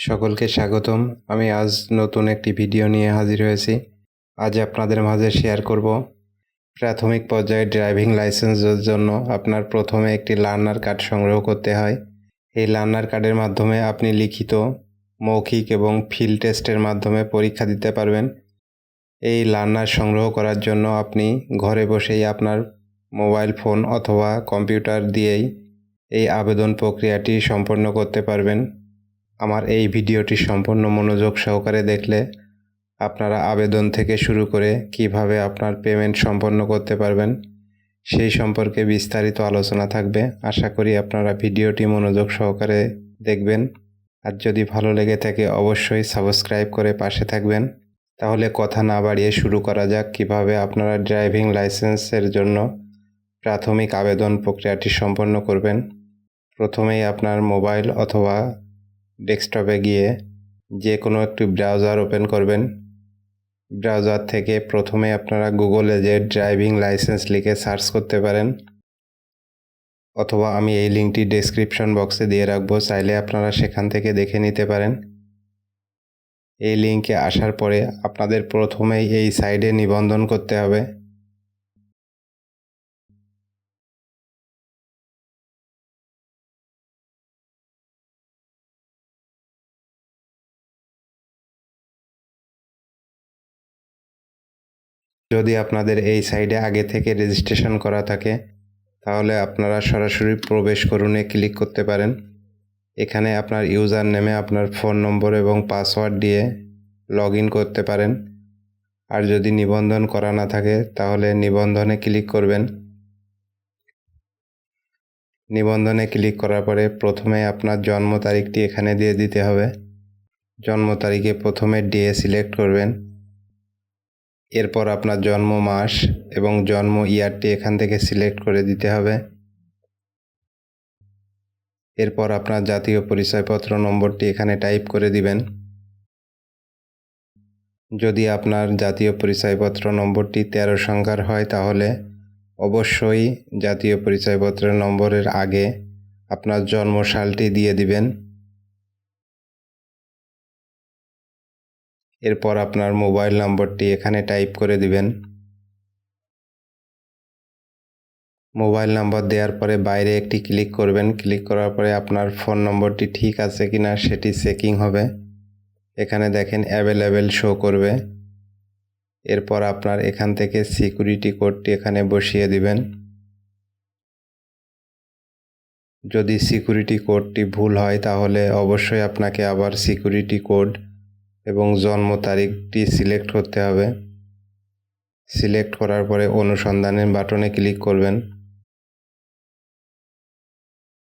সকলকে স্বাগতম। আমি আজ নতুন একটি ভিডিও নিয়ে হাজির হয়েছি। আজ আপনাদের মাঝে শেয়ার করব। প্রাথমিক পর্যায়ে ড্রাইভিং লাইসেন্সের জন্য আপনার প্রথমে একটি লার্নার কার্ড সংগ্রহ করতে হয়। এই লার্নার কার্ডের মাধ্যমে আপনি লিখিত, মৌখিক এবং ফিল্ড টেস্টের মাধ্যমে পরীক্ষা দিতে পারবেন। এই লার্নার সংগ্রহ করার জন্য আপনি ঘরে বসেই আপনার মোবাইল ফোন অথবা কম্পিউটার দিয়েই এই আবেদন প্রক্রিয়াটি সম্পন্ন করতে পারবেন। আমার এই ভিডিওটি সম্পূর্ণ মনোযোগ সহকারে দেখলে আপনারা আবেদন থেকে শুরু করে কীভাবে আপনার পেমেন্ট সম্পন্ন করতে পারবেন, সেই সম্পর্কে বিস্তারিত আলোচনা থাকবে। আশা করি আপনারা ভিডিওটি মনোযোগ সহকারে দেখবেন। আর যদি ভালো লেগে থাকে অবশ্যই সাবস্ক্রাইব করে পাশে থাকবেন। তাহলে কথা না বাড়িয়ে শুরু করা যাক কীভাবে আপনারা ড্রাইভিং লাইসেন্সের জন্য প্রাথমিক আবেদন প্রক্রিয়াটি সম্পন্ন করবেন। প্রথমেই আপনার মোবাইল অথবা ডেস্কটপে গিয়ে যে কোনো একটি ব্রাউজার ওপেন করবেন। ব্রাউজার থেকে প্রথমে আপনারা গুগলে যে ড্রাইভিং লাইসেন্স লিখে সার্চ করতে পারেন, অথবা আমি এই লিঙ্কটি ডেসক্রিপশন বক্সে দিয়ে রাখব, চাইলে আপনারা সেখান থেকে দেখে নিতে পারেন। এই লিঙ্কে আসার পরে আপনাদের প্রথমেই এই সাইডে নিবন্ধন করতে হবে। যদি আপনাদের এই সাইডে আগে থেকে রেজিস্ট্রেশন করা থাকে, তাহলে আপনারা সরাসরি প্রবেশ করুনে ক্লিক করতে পারেন। এখানে আপনার ইউজার নেমে আপনার ফোন নম্বর এবং পাসওয়ার্ড দিয়ে লগ করতে পারেন। আর যদি নিবন্ধন করা না থাকে, তাহলে নিবন্ধনে ক্লিক করবেন। নিবন্ধনে ক্লিক করার পরে প্রথমে আপনার জন্ম তারিখটি এখানে দিয়ে দিতে হবে। জন্ম তারিখে প্রথমে ডিএ সিলেক্ট করবেন। এরপর আপনার জন্ম মাস এবং জন্ম ইয়ারটি এখান থেকে সিলেক্ট করে দিতে হবে। এরপর আপনার জাতীয় পরিচয়পত্র নম্বরটি এখানে টাইপ করে দিবেন। যদি আপনার জাতীয় পরিচয়পত্র নম্বরটি তেরো সংখ্যার হয়, তাহলে অবশ্যই জাতীয় পরিচয়পত্রের নম্বরের আগে আপনার জন্মসালটি দিয়ে দিবেন। এরপর আপনার মোবাইল নম্বরটি এখানে টাইপ করে দিবেন। মোবাইল নম্বর দেওয়ার পরে বাইরে একটি ক্লিক করবেন। ক্লিক করার পরে আপনার ফোন নম্বরটি ঠিক আছে কি না সেটি চেকিং হবে। এখানে দেখেন অ্যাভেলেবেল শো করবে। এরপর আপনার এখান থেকে সিকিউরিটি কোডটি এখানে বসিয়ে দিবেন। যদি সিকিউরিটি কোডটি ভুল হয় তাহলে অবশ্যই আপনাকে আবার সিকিউরিটি কোড এবং জন্ম তারিখটি সিলেক্ট করতে হবে। সিলেক্ট করার পরে অনুসন্ধানের বাটনে ক্লিক করবেন।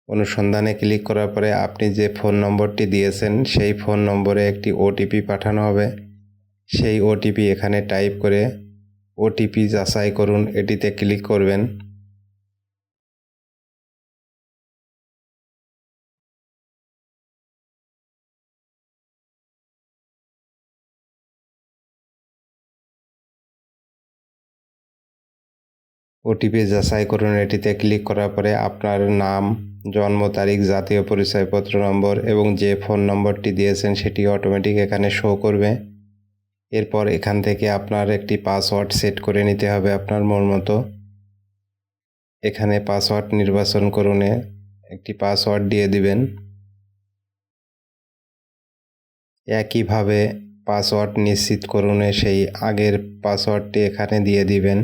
অনুসন্ধানে ক্লিক করার পরে আপনি যে ফোন নম্বরটি দিয়েছেন, সেই ফোন নম্বরে একটি ওটিপি পাঠানো হবে। সেই ওটিপি এখানে টাইপ করে ওটিপি যাচাই করুন। এটিতে ক্লিক করবেন। ওটিপি যাচাই করুন। এটিতে ক্লিক করার পরে আপনার নাম, জন্ম তারিখ, জাতীয় পরিচয়পত্র নম্বর এবং যে ফোন নম্বরটি দিয়েছেন সেটি অটোমেটিক এখানে শো করবে। এরপর এখান থেকে আপনার একটি পাসওয়ার্ড সেট করে নিতে হবে আপনার মন মতো। এখানে পাসওয়ার্ড নির্বাচন করুনে একটি পাসওয়ার্ড দিয়ে দিবেন। একইভাবে পাসওয়ার্ড নিশ্চিত করুনে সেই আগের পাসওয়ার্ডটি এখানে দিয়ে দিবেন।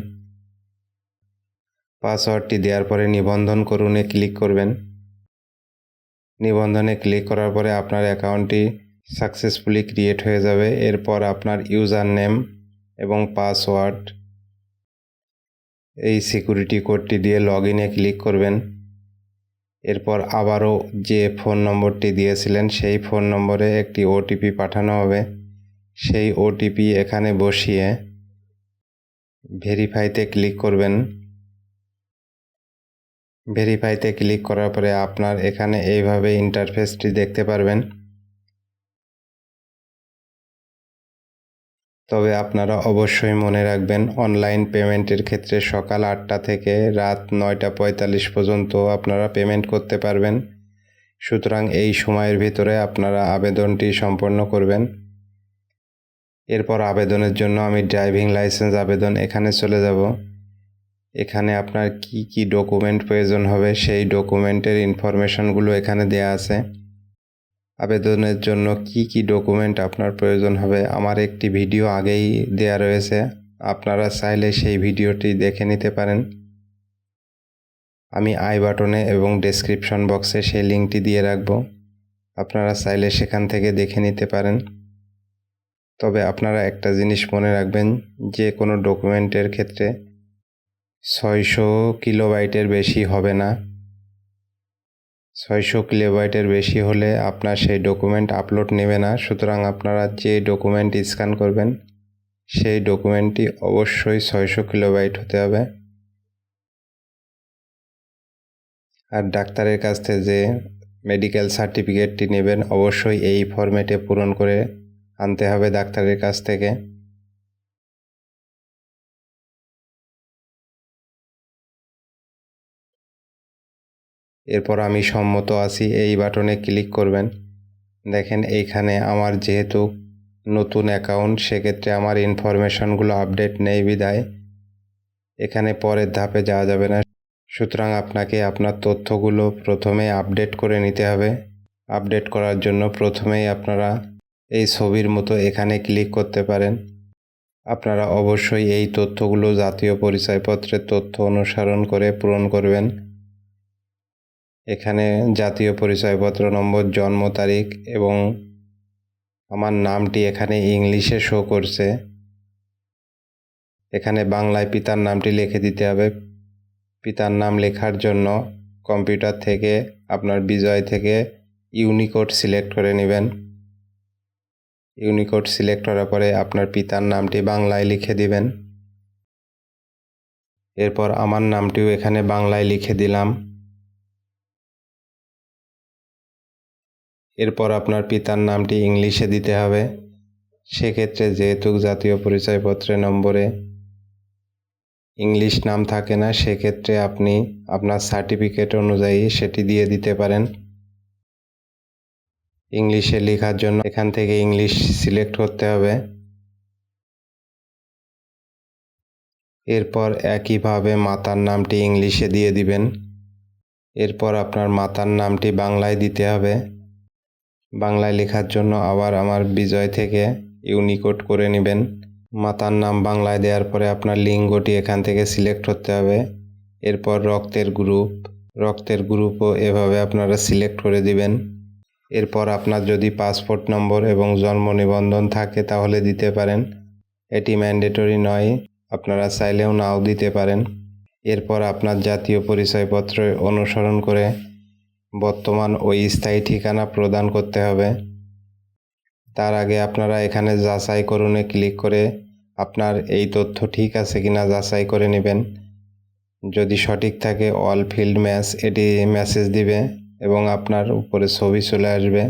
পাসওয়ার্ডটি দেওয়ার পরে নিবন্ধন করুনে ক্লিক করবেন। নিবন্ধনে ক্লিক করার পরে আপনার অ্যাকাউন্টটি সাকসেসফুলি ক্রিয়েট হয়ে যাবে। এরপর আপনার ইউজার নেম এবং পাসওয়ার্ড এই সিকিউরিটি কোডটি দিয়ে লগ ইনে ক্লিক করবেন। এরপর আবারও যে ফোন নম্বরটি দিয়েছিলেন, সেই ফোন নম্বরে একটি ওটিপি পাঠানো হবে। সেই ওটিপি এখানে বসিয়ে ভেরিফাইতে ক্লিক করবেন। ভেরিফাইতে ক্লিক করার পরে আপনার এখানে এইভাবে ইন্টারফেসটি দেখতে পারবেন। তবে আপনারা অবশ্যই মনে রাখবেন অনলাইন পেমেন্টের ক্ষেত্রে সকাল আটটা থেকে রাত নয়টা পঁয়তাল্লিশ পর্যন্ত আপনারা পেমেন্ট করতে পারবেন। সুতরাং এই সময়ের ভিতরে আপনারা আবেদনটি সম্পন্ন করবেন। এরপর আবেদনের জন্য আমি ড্রাইভিং লাইসেন্স আবেদন এখানে চলে যাব। এখানে আপনার কি কি ডকুমেন্ট প্রয়োজন হবে, সেই ডকুমেন্টের ইনফরমেশনগুলো এখানে দেয়া আছে। আবেদনের জন্য কি কি ডকুমেন্ট আপনার প্রয়োজন হবে, আমার একটি ভিডিও আগেই দেয়া রয়েছে, আপনারা চাইলে সেই ভিডিওটি দেখে নিতে পারেন। আমি আই বাটনে এবং ডেসক্রিপশন বক্সে সেই লিঙ্কটি দিয়ে রাখব, আপনারা চাইলে সেখান থেকে দেখে নিতে পারেন। তবে আপনারা একটা জিনিস মনে রাখবেন, যে কোনো ডকুমেন্টের ক্ষেত্রে ছয়শো কিলোবাইটের বেশি হবে না। ছয়শো কিলোবাইটের বেশি হলে আপনার সেই ডকুমেন্ট আপলোড নেবে না। সুতরাং আপনারা যে ডকুমেন্ট স্ক্যান করবেন, সেই ডকুমেন্টটি অবশ্যই ছয়শো কিলোবাইট হতে হবে। আর ডাক্তারের কাছ থেকে যে মেডিকেল সার্টিফিকেটটি নেবেন, অবশ্যই এই ফরম্যাটে পূরণ করে আনতে হবে ডাক্তারের কাছ থেকে। এরপর আমি সম্মত আছি, এই বাটনে ক্লিক করবেন। দেখেন, এইখানে আমার যেহেতু নতুন অ্যাকাউন্ট, সেক্ষেত্রে আমার ইনফরমেশনগুলো আপডেট নেই বিদায়। এখানে পরের ধাপে যাওয়া যাবে না। সুতরাং আপনাকে আপনার তথ্যগুলো প্রথমে আপডেট করে নিতে হবে। আপডেট করার জন্য প্রথমেই আপনারা এই ছবির মতো এখানে ক্লিক করতে পারেন। আপনারা অবশ্যই এই তথ্যগুলো জাতীয় পরিচয়পত্রের তথ্য অনুসরণ করে পূরণ করবেন। এখানে জাতীয় পরিচয়পত্র নম্বর, জন্ম তারিখ এবং আমার নামটি এখানে ইংলিশে শো করছে। এখানে বাংলায় পিতার নামটি লিখে দিতে হবে। পিতার নাম লেখার জন্য কম্পিউটার থেকে আপনার বিজয় থেকে ইউনিকোড সিলেক্ট করে নেবেন। ইউনিকোড সিলেক্ট করার পরে আপনার পিতার নামটি বাংলায় লিখে দিবেন। এরপর আমার নামটিও এখানে বাংলায় লিখে দিলাম। এরপর আপনার পিতার নামটি ইংলিশে দিতে হবে। সেক্ষেত্রে যেহেতু জাতীয় পরিচয়পত্রের নম্বরে ইংলিশ নাম থাকে না, সেক্ষেত্রে আপনি আপনার সার্টিফিকেট অনুযায়ী সেটি দিয়ে দিতে পারেন। ইংলিশে লেখার জন্য এখান থেকে ইংলিশ সিলেক্ট করতে হবে। এরপর একইভাবে মাতার নামটি ইংলিশে দিয়ে দিবেন। এরপর আপনার মাতার নামটি বাংলায় দিতে হবে। বাংলায় লেখার জন্য আবার আমার বিজয় থেকে ইউনিকোড করে নেবেন। মাতার নাম বাংলায় দেওয়ার পরে আপনার লিঙ্গটি এখান থেকে সিলেক্ট করতে হবে। এরপর রক্তের গ্রুপ। রক্তের গ্রুপও এভাবে আপনারা সিলেক্ট করে দিবেন। এরপর আপনার যদি পাসপোর্ট নম্বর এবং জন্ম নিবন্ধন থাকে তাহলে দিতে পারেন। এটি ম্যান্ডেটরি নয়, আপনারা চাইলেও নাও দিতে পারেন। এরপর আপনার জাতীয় পরিচয়পত্র অনুসরণ করে বর্তমান ওই স্থায়ী ঠিকানা প্রদান করতে হবে। তার আগে আপনারা এখানে যাচাই করুনে ক্লিক করে আপনার এই তথ্য ঠিক আছে কিনা যাচাই করে নেবেন। যদি সঠিক থাকে অল ফিল্ড ম্যাচ এটি মেসেজ দিবে এবং আপনার উপরে ছবি চলে আসবে।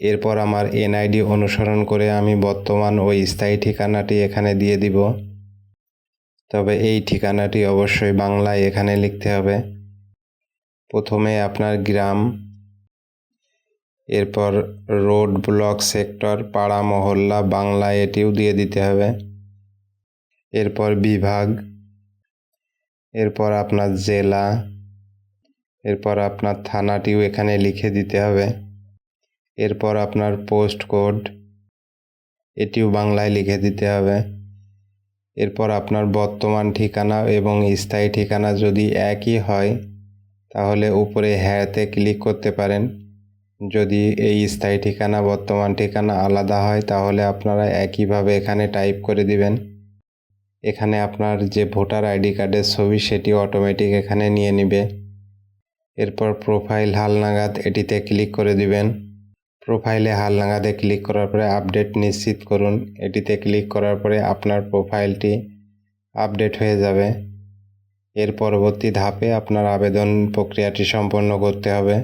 এরপর আমার এনআইডি অনুসরণ করে আমি বর্তমান ওই স্থায়ী ঠিকানাটি এখানে দিয়ে দিব। তবে এই ঠিকানাটি অবশ্যই বাংলায় এখানে লিখতে হবে। প্রথমে আপনার গ্রাম, এরপর রোড ব্লক সেক্টর, পাড়া, মহল্লা বাংলায় এটিও দিয়ে দিতে হবে। এরপর বিভাগ, এরপর আপনার জেলা, এরপর আপনার থানাটিও এখানে লিখে দিতে হবে। এরপর আপনার পোস্ট কোড, এটিও বাংলায় লিখে দিতে হবে। এরপর আপনার বর্তমান ঠিকানা এবং স্থায়ী ঠিকানা যদি একই হয় তাহলে উপরে হ্যাঁতে ক্লিক করতে পারেন। যদি এই স্থায়ী ঠিকানা, বর্তমান ঠিকানা আলাদা হয়, তাহলে আপনারা একইভাবে এখানে টাইপ করে দিবেন। এখানে আপনার যে ভোটার আইডি কার্ডের ছবি, সেটি অটোমেটিক এখানে নিয়ে নিবে। এরপর প্রোফাইল হালনাগাদ এটিতে ক্লিক করে দিবেন। প্রোফাইলে হালনাগাদে ক্লিক করার পরে আপডেট নিশ্চিত করুন। এটিতে ক্লিক করার পরে আপনার প্রোফাইলটি আপডেট হয়ে যাবে। এর পরবর্তী ধাপে আপনার আবেদন প্রক্রিয়াটি সম্পন্ন করতে হবে।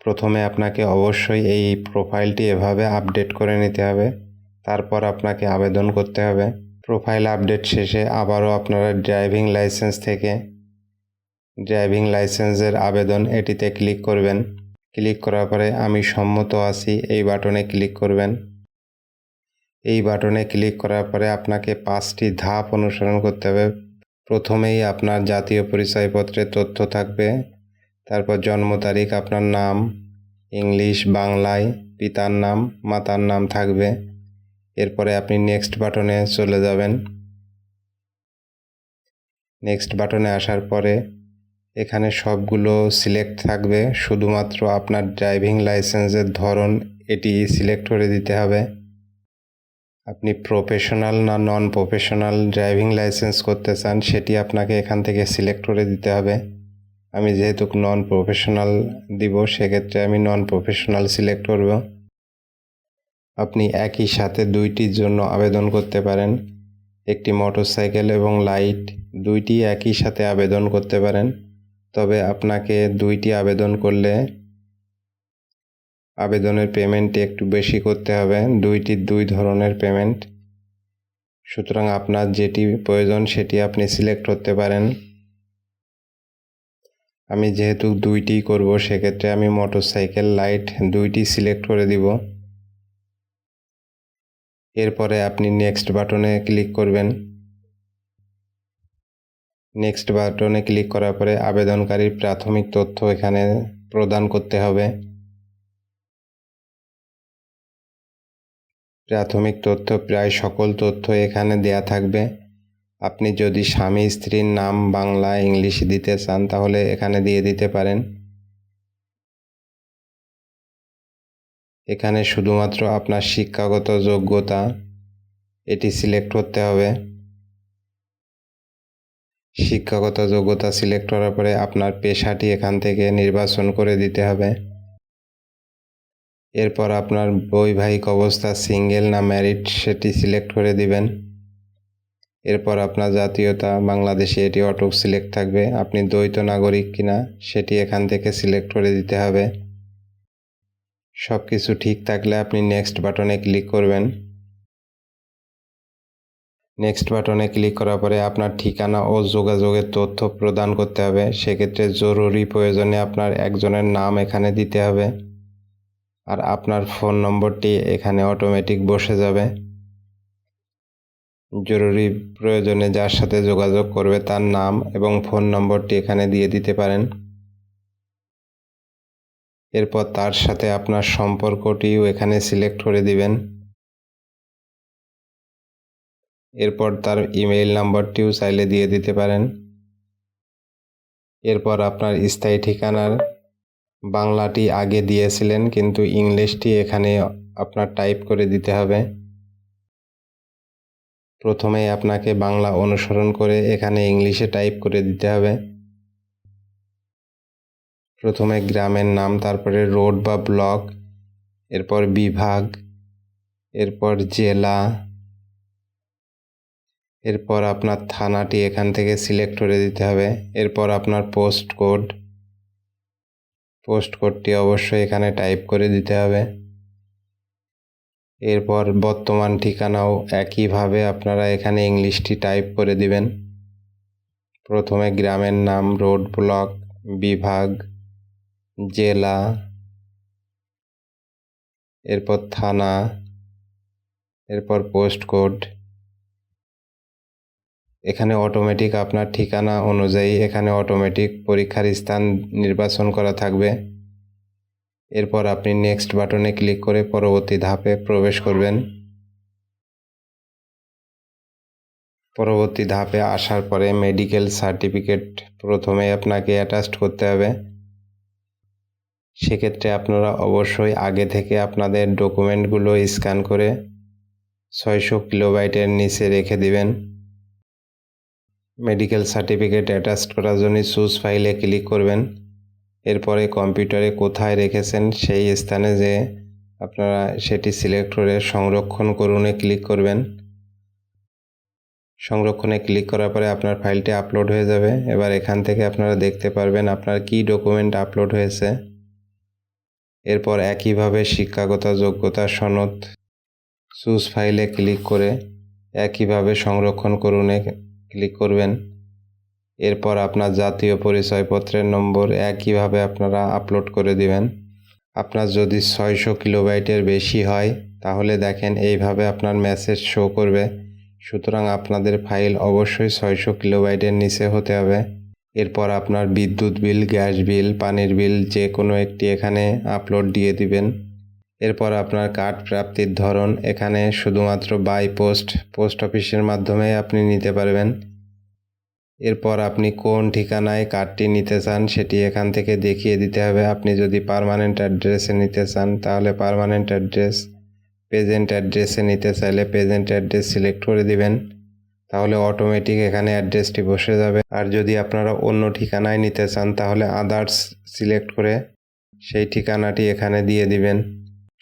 প্রথমে আপনাকে অবশ্যই এই প্রোফাইলটি এভাবে আপডেট করে নিতে হবে। তারপর আপনাকে আবেদন করতে হবে। প্রোফাইল আপডেট শেষে আবারও আপনারা ড্রাইভিং লাইসেন্স থেকে ড্রাইভিং লাইসেন্সের আবেদন এটিতে ক্লিক করবেন। ক্লিক করার পরে আমি সম্মত আছি, এই বাটনে ক্লিক করবেন। এই বাটনে ক্লিক করার পরে আপনাকে পাঁচটি ধাপ অনুসরণ করতে হবে। প্রথমেই আপনার জাতীয় পরিচয়পত্রের তথ্য থাকবে, তারপর জন্ম তারিখ, আপনার নাম, ইংলিশ, বাংলায়, পিতার নাম, মাতার নাম থাকবে। এরপরে আপনি নেক্সট বাটনে চলে যাবেন। নেক্সট বাটনে আসার পরে এখানে সবগুলো সিলেক্ট থাকবে, শুধুমাত্র আপনার ড্রাইভিং লাইসেন্সের ধরন এটি সিলেক্ট করে দিতে হবে। আপনি প্রফেশনাল না নন প্রফেশনাল ড্রাইভিং লাইসেন্স করতে চান, সেটি আপনাকে এখান থেকে সিলেক্ট করে দিতে হবে। আমি যেহেতু নন প্রফেশনাল দিব, সেক্ষেত্রে আমি নন প্রফেশনাল সিলেক্ট করব। আপনি একই সাথে দুইটির জন্য আবেদন করতে পারেন। একটি মোটরসাইকেল এবং লাইট দুইটি একই সাথে আবেদন করতে পারেন। তবে আপনাকে দুইটি আবেদন করলে আবেদনের পেমেন্টটি একটু বেশি করতে হবে। দুইটি, দুই ধরনের পেমেন্ট সুতরাং আপনার যেটি প্রয়োজন সেটি আপনি সিলেক্ট করতে পারেন। আমি যেহেতু দুইটি করব, সেক্ষেত্রে আমি মোটরসাইকেল লাইট দুইটি সিলেক্ট করে দিব। এরপরে আপনি নেক্সট বাটনে ক্লিক করবেন। নেক্সট বাটনে ক্লিক করার পরে আবেদনকারীর প্রাথমিক তথ্য এখানে প্রদান করতে হবে। প্রাথমিক তথ্য প্রায় সকল তথ্য এখানে দেয়া থাকবে। আপনি যদি স্বামী, স্ত্রীর নাম বাংলা, ইংলিশ দিতে চান, তাহলে এখানে দিয়ে দিতে পারেন। এখানে শুধুমাত্র আপনার শিক্ষাগত যোগ্যতা, এটি সিলেক্ট করতে হবে। শিক্ষাগত যোগ্যতা সিলেক্ট করার পরে আপনার পেশাটি এখান থেকে নির্বাচন করে দিতে হবে। এরপর আপনার বৈবাহিক অবস্থা সিঙ্গেল না ম্যারিড সেটি সিলেক্ট করে দিবেন। এরপর আপনার জাতীয়তা, বাংলাদেশে এটি অটো সিলেক্ট থাকবে। আপনি দ্বৈত নাগরিক কিনা সেটি এখান থেকে সিলেক্ট করে দিতে হবে। সব কিছু ঠিক থাকলে আপনি নেক্সট বাটনে ক্লিক করবেন। নেক্সট বাটনে ক্লিক করার পরে আপনার ঠিকানা ও যোগাযোগের তথ্য প্রদান করতে হবে। সেক্ষেত্রে জরুরি প্রয়োজনে আপনার একজনের নাম এখানে দিতে হবে। আর আপনার ফোন নম্বরটি এখানে অটোমেটিক বসে যাবে। জরুরি প্রয়োজনে যার সাথে যোগাযোগ করবে তার নাম এবং ফোন নম্বরটি এখানে দিয়ে দিতে পারেন। এরপর তার সাথে আপনার সম্পর্কটিও এখানে সিলেক্ট করে দিবেন। এরপর তার ইমেইল নাম্বারটিও চাইলে দিয়ে দিতে পারেন। এরপর আপনার স্থায়ী ঠিকানার বাংলাটি আগে দিয়েছিলেন, কিন্তু ইংলিশটি এখানে আপনার টাইপ করে দিতে হবে। প্রথমে আপনাকে বাংলা অনুসরণ করে এখানে ইংলিশে টাইপ করে দিতে হবে। প্রথমে গ্রামের নাম, তারপরে রোড বা ব্লক, এরপর বিভাগ, এরপর জেলা, এরপর আপনার থানাটি এখান থেকে সিলেক্ট করে দিতে হবে। এরপর আপনার পোস্ট কোড পোস্ট কোডটি অবশ্যই এখানে টাইপ করে দিতে হবে। এরপর বর্তমান ঠিকানাও একইভাবে আপনারা এখানে ইংলিশটি টাইপ করে দিবেন। প্রথমে গ্রামের নাম রোড ব্লক বিভাগ, জেলা, এরপর থানা, এরপর পোস্ট কোড এখানে অটোমেটিক আপনার ঠিকানা অনুযায়ী এখানে অটোমেটিক পরীক্ষার স্থান নির্বাচন করা থাকবে। এরপর আপনি নেক্সট বাটনে ক্লিক করে পরবর্তী ধাপে প্রবেশ করবেন। পরবর্তী ধাপে আসার পরে মেডিকেল সার্টিফিকেট প্রথমে আপনাকে অ্যাটাচড করতে হবে। সেক্ষেত্রে আপনারা অবশ্যই আগে থেকে আপনাদের ডকুমেন্টগুলো স্ক্যান করে ছয়শো কিলোবাইটের নিচে রেখে দিবেন। মেডিকেল সার্টিফিকেট অ্যাটাচড করার জন্য চুজ ফাইলে ক্লিক করবেন। এরপরে কম্পিউটারে কোথায় রেখেছেন সেই স্থানে যে আপনারা সেটি সিলেক্ট করে সংরক্ষণ করুনে ক্লিক করবেন। সংরক্ষণে ক্লিক করার পরে আপনার ফাইলটি আপলোড হয়ে যাবে। এবার এখান থেকে আপনারা দেখতে পারবেন আপনার কি ডকুমেন্ট আপলোড হয়েছে। এরপর একইভাবে শিক্ষাগত, যোগ্যতা, সনদ চুজ ফাইলে ক্লিক করে একইভাবে সংরক্ষণ করুনে ক্লিক করবেন। এরপর আপনার জাতীয় পরিচয়পত্রের নম্বর একইভাবে আপনারা আপলোড করে দিবেন। আপনার যদি ছয়শো কিলোবাইটের বেশি হয়, তাহলে দেখেন এইভাবে আপনার মেসেজ শো করবে। সুতরাং আপনাদের ফাইল অবশ্যই ছয়শো কিলোবাইটের নিচে হতে হবে। এরপর আপনার বিদ্যুৎ বিল, গ্যাস বিল, পানির বিল যে কোনো একটি এখানে আপলোড দিয়ে দিবেন। এরপর আপনার কার্ড প্রাপ্তির ধরন এখানে শুধুমাত্র বাই পোস্ট পোস্ট অফিসের মাধ্যমে আপনি নিতে পারবেন। এরপর আপনি কোন ঠিকানায় কার্ডটি নিতে চান সেটি এখান থেকে দেখিয়ে দিতে হবে। আপনি যদি পার্মানেন্ট অ্যাড্রেসে নিতে চান, তাহলে পার্মানেন্ট অ্যাড্রেস প্রেজেন্ট অ্যাড্রেসে নিতে চাইলে প্রেজেন্ট অ্যাড্রেস সিলেক্ট করে দিবেন। তাহলে অটোমেটিক এখানে অ্যাড্রেসটি বসে যাবে। আর যদি আপনারা অন্য ঠিকানায় নিতে চান, তাহলে আদার্স সিলেক্ট করে সেই ঠিকানাটি এখানে দিয়ে দিবেন।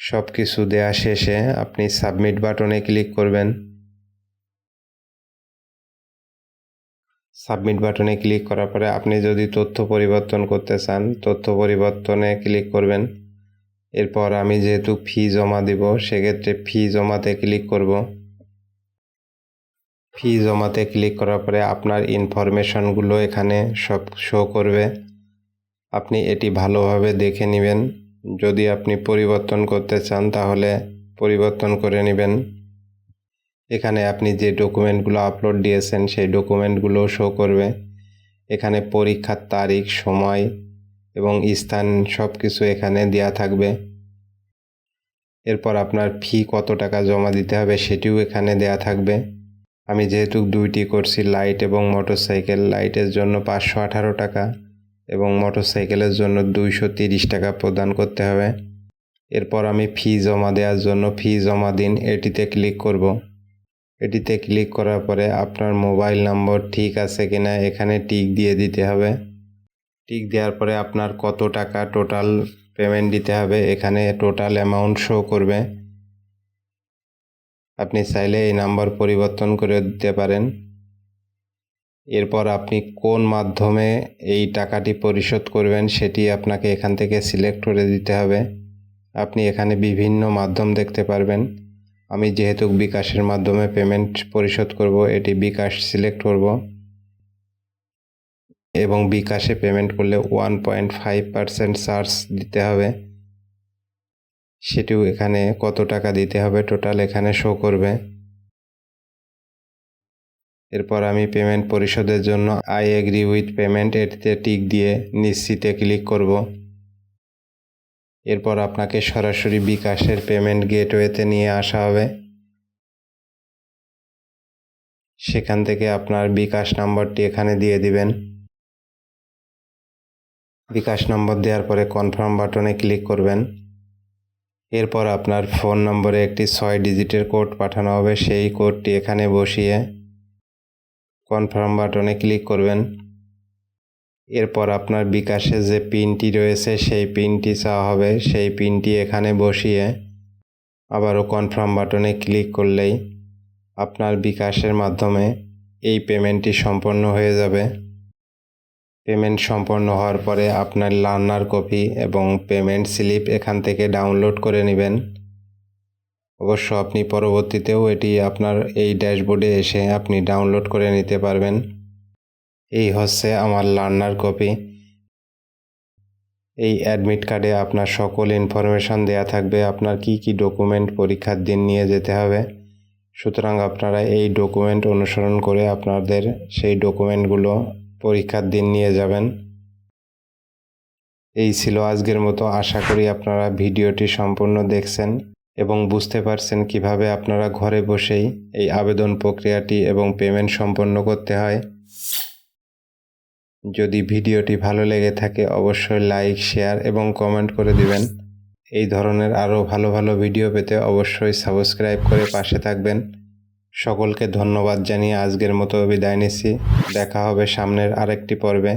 সব কিছু দেওয়া শেষে আপনি সাবমিট বাটনে ক্লিক করবেন। সাবমিট বাটনে ক্লিক করার পরে আপনি যদি তথ্য পরিবর্তন করতে চান, তথ্য পরিবর্তনে ক্লিক করবেন। এরপর আমি যেহেতু ফি জমা দিব, সেক্ষেত্রে ফি জমাতে ক্লিক করব। ফি জমাতে ক্লিক করার পরে আপনার ইনফরমেশনগুলো এখানে সব শো করবে। আপনি এটি ভালোভাবে দেখে নেবেন। যদি আপনি পরিবর্তন করতে চান, তাহলে পরিবর্তন করে নেবেন। এখানে আপনি যে ডকুমেন্টগুলো আপলোড দিয়েছেন, সেই ডকুমেন্টগুলো শো করবে। এখানে পরীক্ষার তারিখ, সময় এবং স্থান সব কিছু এখানে দেওয়া থাকবে। এরপর আপনার ফি কত টাকা জমা দিতে হবে, সেটিও এখানে দেয়া থাকবে। আমি যেহেতু দুইটি করছি লাইট এবং মোটরসাইকেল লাইটের জন্য পাঁচশো আঠারো টাকা। এবং মোটরসাইকেলের জন্য দুইশো তিরিশ টাকা প্রদান করতে হবে। এরপর আমি ফি জমা দেওয়ার জন্য ফি জমা দিন, এটিতে ক্লিক করব। এটিতে ক্লিক করার পরে আপনার মোবাইল নম্বর ঠিক আছে কিনা এখানে টিক দিয়ে দিতে হবে। টিক দেওয়ার পরে আপনার কত টাকা টোটাল পেমেন্ট দিতে হবে এখানে টোটাল অ্যামাউন্ট শো করবে। আপনি চাইলে এই নাম্বার পরিবর্তন করে দিতে পারেন। এরপর আপনি কোন মাধ্যমে এই টাকাটি পরিশোধ করবেন সেটি আপনাকে এখান থেকে সিলেক্ট করে দিতে হবে। আপনি এখানে বিভিন্ন মাধ্যম দেখতে পারবেন। আমি যেহেতু বিকাশের মাধ্যমে পেমেন্ট পরিশোধ করব, এটি বিকাশ সিলেক্ট করব এবং বিকাশে পেমেন্ট করলে one point five percent charge দিতে হবে। সেটিও এখানে কত টাকা দিতে হবে টোটাল এখানে শো করবে। এরপর আমি পেমেন্ট পরিশোধের জন্য আই এগ্রি উইথ পেমেন্ট এটিতে টিক দিয়ে নিশ্চিতে ক্লিক করব। এরপর আপনাকে সরাসরি বিকাশের পেমেন্ট গেটওয়েতে নিয়ে আসা হবে। সেখান থেকে আপনার বিকাশ নম্বরটি এখানে দিয়ে দিবেন। বিকাশ নম্বর দেওয়ার পরে কনফার্ম বাটনে ক্লিক করবেন। এরপর আপনার ফোন নম্বরে একটি ছয় ডিজিটের কোড পাঠানো হবে। সেই কোডটি এখানে বসিয়ে কনফার্ম বাটনে ক্লিক করবেন। এরপর আপনার বিকাশে যে পিনটি রয়েছে, সেই পিনটি চাওয়া হবে। সেই পিনটি এখানে বসিয়ে আবারও কনফার্ম বাটনে ক্লিক করলেই আপনার বিকাশের মাধ্যমে এই পেমেন্টটি সম্পন্ন হয়ে যাবে। পেমেন্ট সম্পন্ন হওয়ার পরে আপনার লার্নার কপি এবং পেমেন্ট স্লিপ এখান থেকে ডাউনলোড করে নেবেন। অবশ্য আপনি পরবর্তীতেও এটি আপনার এই ড্যাশবোর্ডে এসে আপনি ডাউনলোড করে নিতে পারবেন। এই হচ্ছে আমার লার্নার কপি। এই অ্যাডমিট কার্ডে আপনার সকল ইনফরমেশান দেয়া থাকবে। আপনার কি কি ডকুমেন্ট পরীক্ষার দিন নিয়ে যেতে হবে? সুতরাং আপনারা এই ডকুমেন্ট অনুসরণ করে আপনাদের সেই ডকুমেন্টগুলো পরীক্ষার দিন নিয়ে যাবেন। এই ছিল আজকের মতো। আশা করি আপনারা ভিডিওটি সম্পূর্ণ দেখছেন। এবং বুঝতে পারছেন কীভাবে আপনারা ঘরে বসেই এই আবেদন প্রক্রিয়াটি এবং পেমেন্ট সম্পন্ন করতে হয়। যদি ভিডিওটি ভালো লেগে থাকে, অবশ্যই লাইক শেয়ার এবং কমেন্ট করে দিবেন। এই ধরনের আরও ভালো ভালো ভিডিও পেতে অবশ্যই সাবস্ক্রাইব করে পাশে থাকবেন। সকলকে ধন্যবাদ জানিয়ে আজকের মতো বিদায় নিচ্ছি। দেখা হবে সামনের আরেকটি পর্বে।